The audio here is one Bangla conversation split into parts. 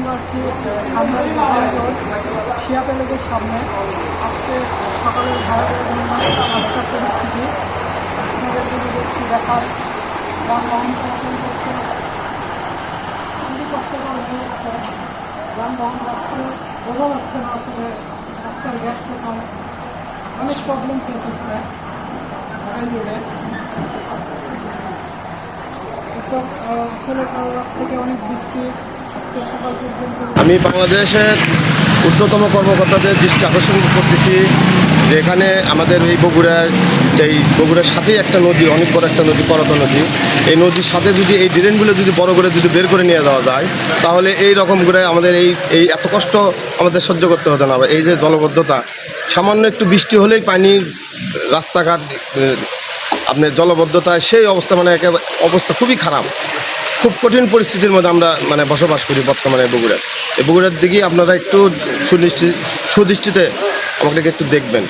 আমরা আছি খামবাড়ি শিয়া প্যালেজের সামনে। আজকে সকালের ভারতের রাস্তার পরিস্থিতি, আপনাদের যদি দেখছি দেখার যানবাহন চলাচল খুবই কষ্টকর যানবাহন যাচ্ছে বোঝা যাচ্ছে না আসলে রাস্তার গ্যাস অনেক প্রবলেম ফেস হচ্ছে। জুড়ে এসব কাল থেকে অনেক বৃষ্টি আমি বাংলাদেশের ঊর্ধ্বতম কর্মকর্তাদের দৃষ্টি আকর্ষণ করতেছি। যে এখানে আমাদের এই বগুড়ার এই বগুড়ার সাথেই একটা নদী, অনেক বড় একটা নদী করত নদী। এই নদীর সাথে যদি এই ড্রেনগুলো যদি বড় করে যদি বের করে নিয়ে যাওয়া যায়, তাহলে এই রকম করে আমাদের এই এই এত কষ্ট আমাদের সহ্য করতে হতো না। এই যে জলবদ্ধতা, সামান্য একটু বৃষ্টি হলেই পানি রাস্তাঘাট আপনার জলবদ্ধতায় সেই অবস্থা মানে একেবারে অবস্থা খুবই খারাপ। খুব কঠিন পরিস্থিতির মধ্যে আমরা মানে বসবাস করি বর্তমানে বগুড়ার এই বগুড়ার দিকে আপনারা একটু সুদৃষ্টি, সুদৃষ্টিতে আমাকে একটু দেখবেন।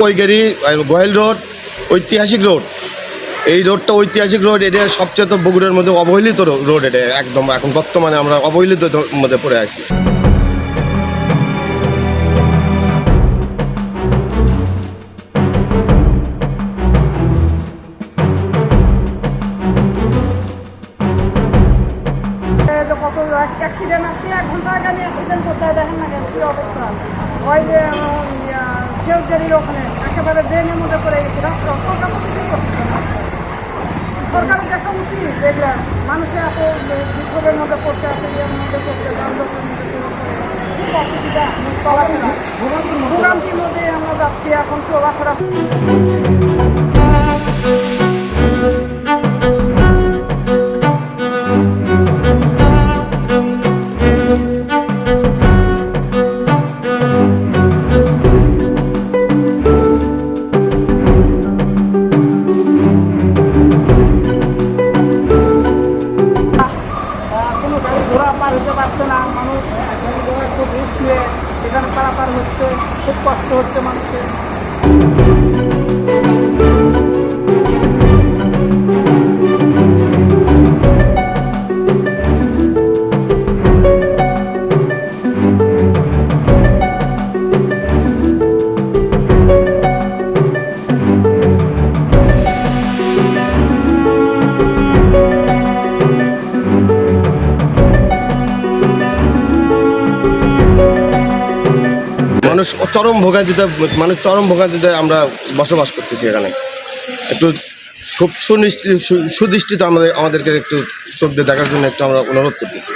কৈগেরি গোয়েল রোড, ঐতিহাসিক রোড। এই রোডটা ঐতিহাসিক রোড, এটা সবচেয়ে তো বগুড়ার মধ্যে অবহেলিত রোড এটা, একদম। এখন বর্তমানে আমরা অবহেলিত মধ্যে পড়ে আছি। অ্যাক্সিডেন্ট আছে, এক ঘণ্টা আগে আমি অ্যাক্সিডেন্ট করতে দেখেন না কেন কি অবস্থা ওই যে সেউজারির ওখানে, একেবারে ড্রেনের মধ্যে পড়ে গেছে, রাস্তা সরকার কিছুই করতেছে না। সরকারের দেখা উচিত দেখলাম মানুষের এত বিক্ষোভের মধ্যে পড়তে আছে ইয়ের মধ্যে পড়তে খুব অসুবিধা চলাফেরা ভোগান্তির মধ্যে আমরা যাচ্ছি, এখন চলাফেরা এখানে পারাপার হচ্ছে খুব কষ্ট হচ্ছে মানুষের। মানুষ চরম ভোগান্তিতে মানে চরম ভোগান্তিতে আমরা বসবাস করতেছি এখানে। একটু খুব সুনিষ্টি সু- সুদৃষ্টিতে আমাদের আমাদেরকে একটু চোখ দিয়ে দেখার জন্য একটু আমরা অনুরোধ করতেছি।